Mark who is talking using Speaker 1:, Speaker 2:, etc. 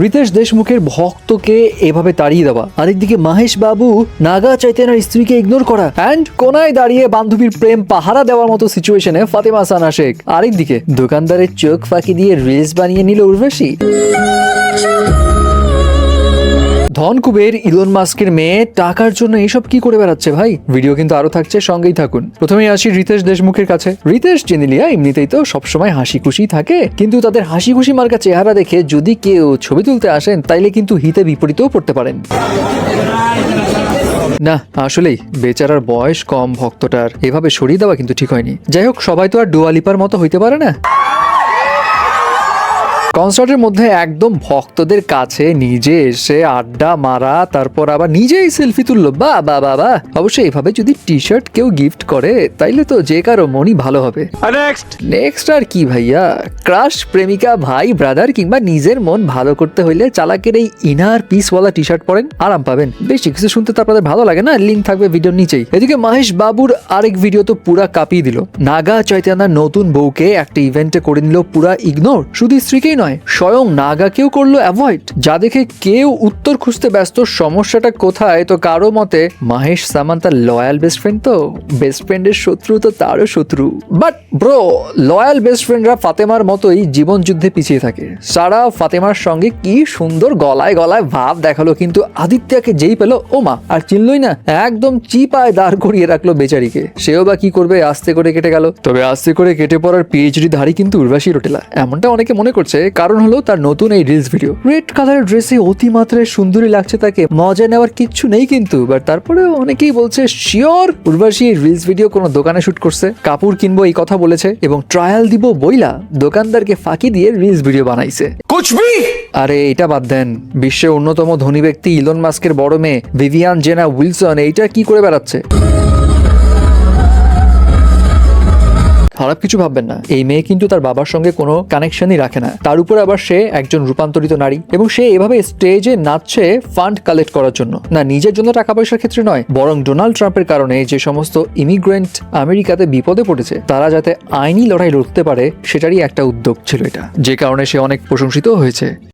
Speaker 1: রিতেশ দেশমুখের ভক্তকে এভাবে তাড়িয়ে দেওয়া। আরেকদিকে মাহেশ বাবু নাগা চৈতন্যের স্ত্রীকে ইগনোর করা অ্যান্ড কোনায় দাঁড়িয়ে বান্ধবীর প্রেম পাহারা দেওয়ার মতো সিচুয়েশনে ফাতেমা সানা শেখ। আরেকদিকে দোকানদারের চোখ ফাঁকি দিয়ে রিলস বানিয়ে নিল উর্বশী। ধনকুবের ইলন মাস্কের মেয়ে, টাকার জন্য এসব কি করে বেড়াচ্ছে ভাই? ভিডিও কিন্তু আরও থাকছে, সঙ্গেই থাকুন। প্রথমেই আসি রিতেশ দেশমুখের কাছে। রিতেশ জেনেলিয়া এমনিতেই তো সবসময় হাসি খুশি থাকে, কিন্তু তাদের হাসি খুশি মার্কা চেহারা দেখে যদি কেউ ছবি তুলতে আসেন, তাইলে কিন্তু হিতে বিপরীতও পড়তে পারেন। না, আসলেই, বেচারার বয়স কম, ভক্তটার এভাবে সরিয়ে দেওয়া কিন্তু ঠিক হয়নি। যাই হোক, সবাই তো আর ডুয়ালিপার মতো হইতে পারে না। কনসার্টের মধ্যে একদম ভক্তদের কাছে নিজে এসে আড্ডা মারা তারপর আবার নিজেই সেলফি তুললো। বা বা বা বা। অবশ্যই এভাবে যদি টি শার্ট কেউ গিফট করে তাইলে তো যে কারও মনই ভালো হবে।
Speaker 2: নেক্সট
Speaker 1: নেক্সট আর কি ভাইয়া? ক্রাশ প্রেমিকা ভাই ব্রাদার কিংবা নিজের মন ভালো করতে হইলে চালাকের এই ইনার পিসওয়ালা টি শার্ট পরেন আরাম পাবেন। বেশি কিছু শুনতে তো আপনাদের ভালো লাগে না? লিঙ্ক থাকবে ভিডিওর নিচেই। এদিকে মহেশ বাবুর আরেক ভিডিও তো পুরা কাঁপিয়ে দিল। নাগা চৈতন্যার নতুন বউকে একটা ইভেন্টে করে নিল পুরা ইগনোর শুধু স্ত্রীকেই নয়, স্বয়ং নাগাকেও করল অ্যাভয়েড যা দেখে কেউ উত্তর খুঁজতে ব্যস্ত, সমস্যাটা কোথায় তো কারও মতে, মাহেশ সামান্তার লয়াল বেস্ট ফ্রেন্ড তো বেস্ট ফ্রেন্ডের শত্রু তো তারও শত্রু। বাট ব্রো লয়াল বেস্ট ফ্রেন্ডরা ফাতেমার মতোই জীবন যুদ্ধে পিছিয়ে থাকে। সারা ফাতেমার সঙ্গে কি সুন্দর গলায় গলায় ভাব দেখাল কিন্তু আদিত্যকে যেই পেল, ও মা, আর চিনলই না, একদম চিপায় দাঁড় করিয়ে রাখল বেচারিকে। সেও বা কি করবে, আস্তে করে কেটে গেল। তবে আস্তে করে কেটে পড়ার পিএইচডি ধারী কিন্তু উর্বাসী রোটেলা। এমনটা অনেকে মনে করছে কারণ হলো তার নতুন এই রিলস ভিডিও রেড কালারের ড্রেসে অতিমাত্রায় সুন্দরী লাগছে তাকে। মজা নেওয়ার কিচ্ছু নেই কিন্তু বাট তারপরে অনেকেই বলছে শিওর উর্বাসী রিলস ভিডিও কোনো দোকানে শুট করছে। কাপড় কিনবো এই কথা বলেছে এবং ট্রায়াল দিব বইলা দোকানদারকে ফাঁকি দিয়ে রিলস ভিডিও বানাইছে। আরে এটা বাদ দেন। বিশ্বের অন্যতম ধনী ব্যক্তি ইলন মাস্কের বড় মেয়ে ভিভিয়ান জেনা উইলসন এইটা কি করে বেড়াচ্ছে? খারাপ কিছু ভাববেন না। এই মেয়ে কিন্তু তার বাবার সঙ্গে কোনো কানেকশনই রাখে না। তার উপর আবার সে একজন রূপান্তরিত নারী এবং সে এভাবে স্টেজে নাচছে ফান্ড কালেক্ট করার জন্য। না নিজের জন্য টাকা পয়সার ক্ষেত্রে নয়, বরং ডোনাল্ড ট্রাম্পের কারণে যে সমস্ত ইমিগ্রেন্ট আমেরিকাতে বিপদে পড়েছে, তারা যাতে আইনি লড়াই লড়তে পারে, সেটারই একটা উদ্যোগ ছিল এটা। যে কারণে সে অনেক প্রশংসিত হয়েছে।